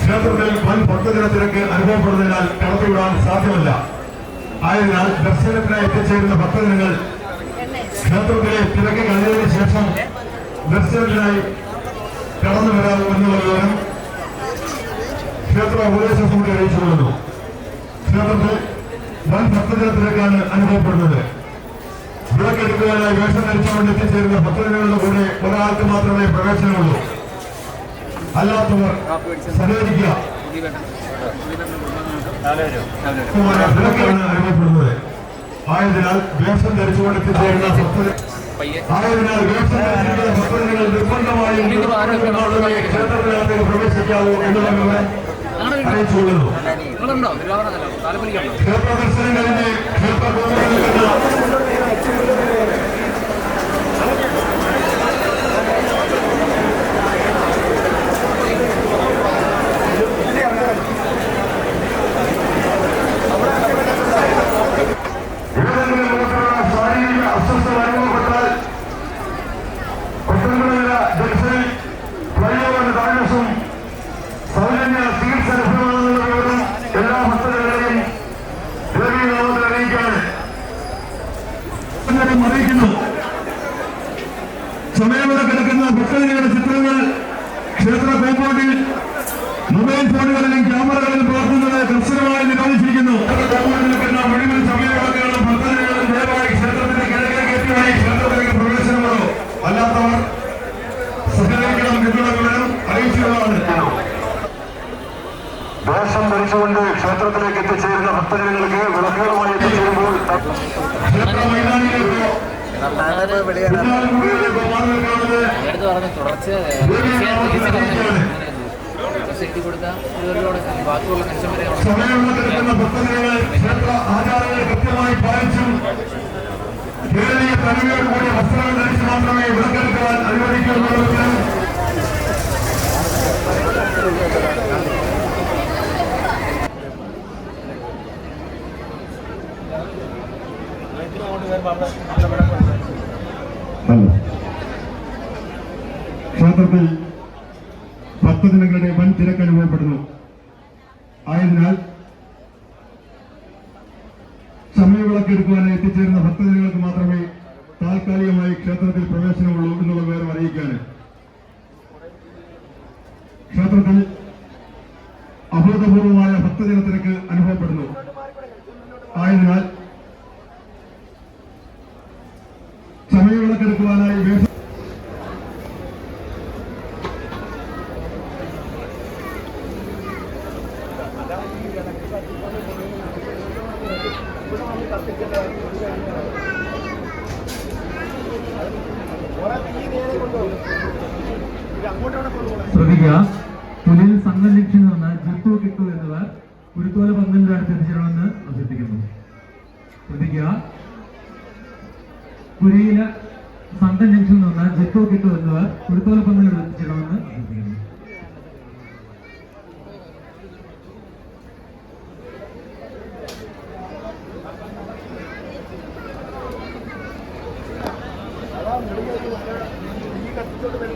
ക്ഷേത്രത്തിൽ വൻ ഭക്തജനത്തിരക്ക് അനുഭവപ്പെടുന്നതിനാൽ കടത്തിവിടാൻ സാധ്യമല്ല. ആയതിനാൽ ദർശനത്തിനായി എത്തിച്ചേരുന്ന ഭക്തജനങ്ങൾ ക്ഷേത്രത്തിലെ തിരക്ക് കഴിഞ്ഞതിന് ശേഷം ദർശനത്തിനായി കടന്നു വരാം എന്നുള്ള വിവരം ക്ഷേത്ര ഉപദേശ സമിതി അറിയിച്ചു കൊടുക്കുന്നു ക്ഷേത്രത്തിൽ വൻ ഭക്തജനത്തിരക്കാണ് അനുഭവപ്പെടുന്നത്. വിളക്കെടുക്കുവാനായി വേഷം ധരിച്ചുകൊണ്ട് എത്തിച്ചേരുന്ന ഭക്തജനങ്ങളുടെ കൂടെ ഒരാൾക്ക് മാത്രമേ പ്രവേശനമുള്ളൂ. അല്ലാത്തവർ സഹകരിക്കുക. വിളക്കാണ് അനുഭവപ്പെടുന്നത് ആയതിനാൽ വേഷം ധരിച്ചുകൊണ്ട് എത്തിച്ചേരുന്ന ഭക്തജന ആയതിനാൽ വേഷം ധരിച്ചിരിക്കുന്ന ഭക്തജനങ്ങൾ നിർബന്ധമായും ക്ഷേത്രത്തിനകത്തേക്ക് പ്രവേശിക്കാവൂ എന്നുള്ള വിവരം അറിയിച്ചുകൊള്ളുന്നു. നിങ്ങളുണ്ടോ തിരുവാഭരണ താലപ്പൊലിക്കുണ്ടോ കോമ്പൗണ്ടിൽ മൊബൈൽ ഫോണുകളിലും ക്യാമറകളിലും പ്രവർത്തുന്നത് കർശനമായി നിരോധിച്ചിരിക്കുന്നു. അല്ലാത്തവർ സഹകരിക്കണം വിവരം അറിയിച്ചതാണ് വേഷം ധരിച്ചുകൊണ്ട് ക്ഷേത്രത്തിലേക്ക് എത്തിച്ചേരുന്ന ഭക്തജനങ്ങൾക്ക് വിളക്കുകളുമായി എത്തിച്ചേരുമ്പോൾ ക്ഷേത്ര പറഞ്ഞ് പിന്നാൽമുറിയിലേക്കോ മാറി നിൽക്കുന്നത് നേരത്തെ പറഞ്ഞു തുടർച്ച എഴുതി കൊടുത്ത ഇവരിലൂടെ ബാക്കിയുള്ള മനുഷ്യന്മാരെ അവിടെ ക്ഷേത്രത്തിൽ ഭക്തജനങ്ങളുടെ വൻ തിരക്ക് അനുഭവപ്പെടുന്നു. ആയതിനാൽ സമയവിളക്കെടുക്കുവാനായി എത്തിച്ചേരുന്ന ഭക്തജനങ്ങൾക്ക് മാത്രമേ താൽക്കാലികമായി ക്ഷേത്രത്തിൽ പ്രവേശനമുള്ളൂ എന്നുള്ള വിവരം അറിയിക്കാണ് ക്ഷേത്രത്തിൽ അഭൂതപൂർവമായ ഭക്തജന തിരക്ക് അനുഭവപ്പെടുന്നു. ആയതിനാൽ സമയവിളക്കെടുക്കുവാനായി വേഷ ശ്രദ്ധിക്കുക. പുലിൽ സംഘം ലക്ഷ്യം നിന്ന് ജിത്തു കിട്ടു എന്നിവർ കുരുത്തോല പന്തലിന്റെ അടുത്ത് എത്തിച്ചേരണമെന്ന് അഭ്യർത്ഥിക്കുന്നു. ശ്രദ്ധിക്കുക. പുരിയിലെ സംഘം ജംഗ്ഷൻ നിന്ന് ജിത്തു കിട്ടു എന്നിവർ കുരുത്തോല പന്തലിൽ എത്തിച്ചേരണമെന്ന് അഭ്യർത്ഥിക്കുന്നു. കേട്ടില്ല.